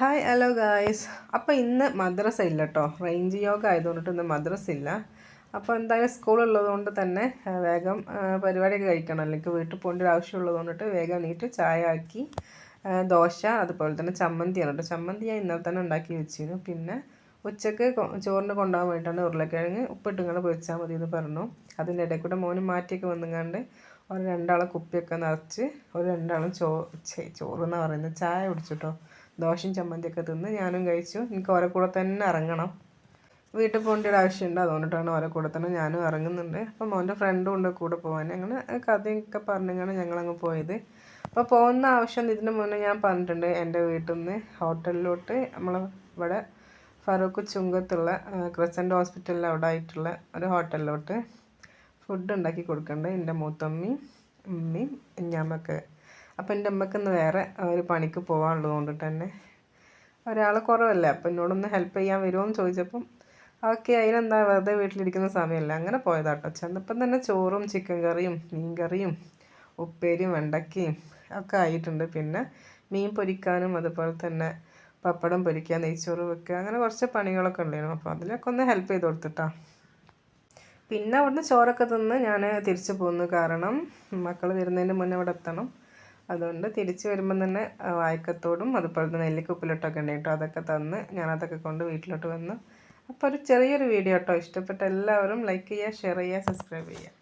Hi hello guys അപ്പോൾ ഇന്ന് മദ്രസ ഇല്ല കേട്ടോ റേഞ്ച് യോഗ ആയതുകൊണ്ടിട്ട് ഇന്ന് മദ്രസ ഇല്ല. അപ്പോൾ എന്തായാലും സ്കൂളുള്ളത് കൊണ്ട് തന്നെ വേഗം പരിപാടിയൊക്കെ കഴിക്കണം. അല്ലെങ്കിൽ വീട്ടിൽ പോകേണ്ട ഒരു ആവശ്യമുള്ളത് കൊണ്ടിട്ട് വേഗം നീട്ട് ചായ ആക്കി ദോശ അതുപോലെ തന്നെ ചമ്മന്തിയാണ് കേട്ടോ ചമ്മന്തി ഞാൻ ഇന്നലെ തന്നെ ഉണ്ടാക്കി വെച്ചിരുന്നു. പിന്നെ ഉച്ചയ്ക്ക് ചോറിന് കൊണ്ടുപോകാൻ വേണ്ടിയിട്ടാണ് ഉരുളക്കിഴങ്ങ് ഉപ്പിട്ടിങ്ങനെ പൊരിച്ചാൽ മതി എന്ന് പറഞ്ഞു. അതിന്റെ ഇടയിൽ കൂടെ മോന് മാറ്റിയൊക്കെ വന്നുങ്ങാണ്ട് ഒരു രണ്ടാളെ കുപ്പിയൊക്കെ നിറച്ച് ഒരു രണ്ടാളും ചോ ചോറ് എന്ന് പറയുന്നത് ചായ കുടിച്ചിട്ടോ. ദോശയും ചമ്മന്തിയൊക്കെ തിന്ന് ഞാനും കഴിച്ചു. എനിക്ക് ഓരോ കൂടെ തന്നെ ഇറങ്ങണം. വീട്ടിൽ പോകേണ്ട ഒരു ആവശ്യമുണ്ട്. അതുകൊണ്ടിട്ടാണ് ഓരോ കൂടെ തന്നെ ഞാനും ഇറങ്ങുന്നുണ്ട്. അപ്പം മോന്റെ ഫ്രണ്ടും ഉണ്ട് കൂടെ പോകാൻ. അങ്ങനെ കഥയൊക്കെ പറഞ്ഞാണ് ഞങ്ങളങ്ങ് പോയത്. അപ്പോൾ പോകുന്ന ആവശ്യം ഇതിന് മുന്നേ ഞാൻ പറഞ്ഞിട്ടുണ്ട്. എന്റെ വീട്ടിൽ നിന്ന് ഹോട്ടലിലോട്ട് നമ്മൾ ഇവിടെ ഫറൂഖ് ചുങ്കത്തുള്ള ക്രിസന്റ് ഹോസ്പിറ്റലിൽ അവിടെ ആയിട്ടുള്ള ഒരു ഹോട്ടലിലോട്ട്. ഫുഡ് ഉണ്ടാക്കി കൊടുക്കേണ്ടത് എന്റെ മൂത്തമ്മയും ഉമ്മയും ഞമ്മക്ക് അപ്പം എന്റെ അമ്മയ്ക്ക് ഇന്ന് വേറെ ഒരു പണിക്ക് പോകാനുള്ളത് കൊണ്ടിട്ട് തന്നെ ഒരാൾ കുറവല്ലേ? അപ്പം എന്നോടൊന്ന് ഹെൽപ്പ് ചെയ്യാൻ വരുമോ എന്ന് ചോദിച്ചപ്പം ഓക്കെ അതിനെന്താ വെറുതെ വീട്ടിലിരിക്കുന്ന സമയമല്ല? അങ്ങനെ പോയതാട്ടോ. ചെന്നപ്പം തന്നെ ചോറും ചിക്കൻ കറിയും മീൻ കറിയും ഉപ്പേരിയും വെണ്ടയ്ക്കയും ഒക്കെ ആയിട്ടുണ്ട്. പിന്നെ മീൻ പൊരിക്കാനും അതുപോലെ തന്നെ പപ്പടം പൊരിക്കുക നെയ്ച്ചോറ് വെക്കുക അങ്ങനെ കുറച്ച് പണികളൊക്കെ ഉണ്ടായിരുന്നു അപ്പോൾ അതിലൊക്കെ ഒന്ന് ഹെൽപ്പ് ചെയ്ത് കൊടുത്തിട്ടാ. പിന്നെ അവിടുന്ന് ചോറൊക്കെ തിന്ന് ഞാൻ തിരിച്ചു പോന്നു. കാരണം മക്കൾ വരുന്നതിന് മുന്നേ അവിടെ എത്തണം. അതുകൊണ്ട് തിരിച്ച് വരുമ്പം തന്നെ വായ്ക്കത്തോടും അതുപോലെ തന്നെ നെല്ലിക്കുപ്പിലോട്ടൊക്കെ ഉണ്ട് കേട്ടോ. അതൊക്കെ തന്ന് ഞാനതൊക്കെ കൊണ്ട് വീട്ടിലോട്ട് വന്നു. അപ്പോൾ ഒരു ചെറിയൊരു വീഡിയോ കേട്ടോ. ഇഷ്ടപ്പെട്ട എല്ലാവരും ലൈക്ക് ചെയ്യുക ഷെയർ ചെയ്യുക സബ്സ്ക്രൈബ് ചെയ്യുക.